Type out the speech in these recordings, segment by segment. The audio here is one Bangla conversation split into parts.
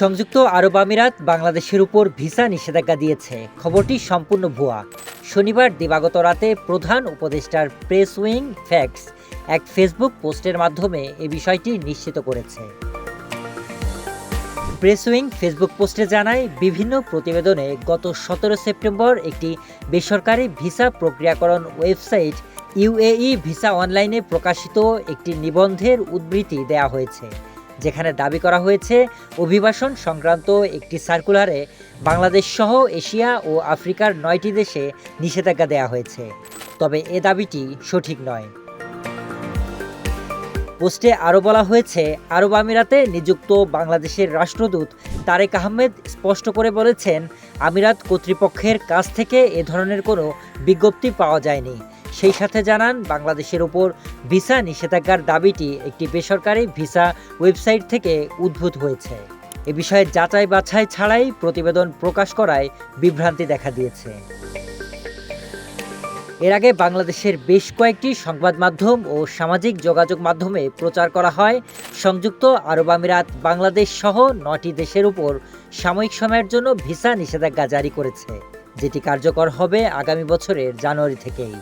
সংযুক্ত আরব আমিরাত বাংলাদেশের উপর ভিসা নিষেধাজ্ঞা দিয়েছে। খবরটি সম্পূর্ণ ভুয়া। শনিবার দিবাগত রাতে প্রধান উপদেষ্টার প্রেস উইং ফ্যাক্টস এক ফেসবুক পোস্টের মাধ্যমে এ বিষয়টি নিশ্চিত করেছে। প্রেস উইং ফেসবুক পোস্টে জানায়, বিভিন্ন প্রতিবেদনে গত সতেরো সেপ্টেম্বর একটি বেসরকারি ভিসা প্রক্রিয়াকরণ ওয়েবসাইট ইউএই ভিসা অনলাইনে প্রকাশিত একটি নিবন্ধের উদ্ধৃতি দেওয়া হয়েছে। যেখানে দাবি করা হয়েছে, অভিবাসন সংক্রান্ত একটি সার্কুলারে বাংলাদেশ সহ এশিয়া ও আফ্রিকার নয়টি দেশে নিষেধাজ্ঞা দেওয়া হয়েছে। তবে এ দাবিটি সঠিক নয়। পোস্টে আরও বলা হয়েছে, আরব আমিরাতে নিযুক্ত বাংলাদেশের রাষ্ট্রদূত তারেক আহমেদ স্পষ্ট করে বলেছেন, আমিরাত কর্তৃপক্ষের কাছ থেকে এ ধরনের কোনো বিজ্ঞপ্তি পাওয়া যায়নি। সেই সাথে জানান, বাংলাদেশের ওপর ভিসা নিষেধাজ্ঞার দাবিটি একটি বেসরকারি ভিসা ওয়েবসাইট থেকে উদ্ভূত হয়েছে। এ বিষয়ে যাচাই বাছাই ছাড়াই প্রতিবেদন প্রকাশ করায় বিভ্রান্তি দেখা দিয়েছে। এর আগে বাংলাদেশের বেশ কয়েকটি সংবাদ মাধ্যম ও সামাজিক যোগাযোগ মাধ্যমে প্রচার করা হয়। সংযুক্ত আরব আমিরাত বাংলাদেশ সহ নটি দেশের উপর সাময়িক সময়ের জন্য ভিসা নিষেধাজ্ঞা জারি করেছে, যেটি কার্যকর হবে আগামী বছরের জানুয়ারি থেকেই।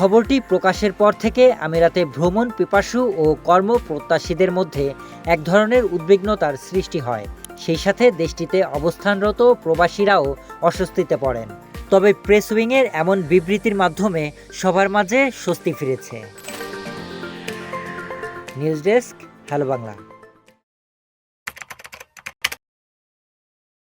খবরটি প্রকাশের পর থেকে আমিরাতে ভ্রমণ, পিপাসু ও কর্মপ্রত্যাশীদের মধ্যে এক ধরনের উদ্বিগ্নতার সৃষ্টি হয়। সেই সাথে দেশটিতে অবস্থানরত প্রবাসীরাও অস্বস্তিতে পড়েন। তবে প্রেস উইংয়ের এমন বিবৃতির মাধ্যমে সবার মাঝে স্বস্তি ফিরেছে। News desk hello Bangla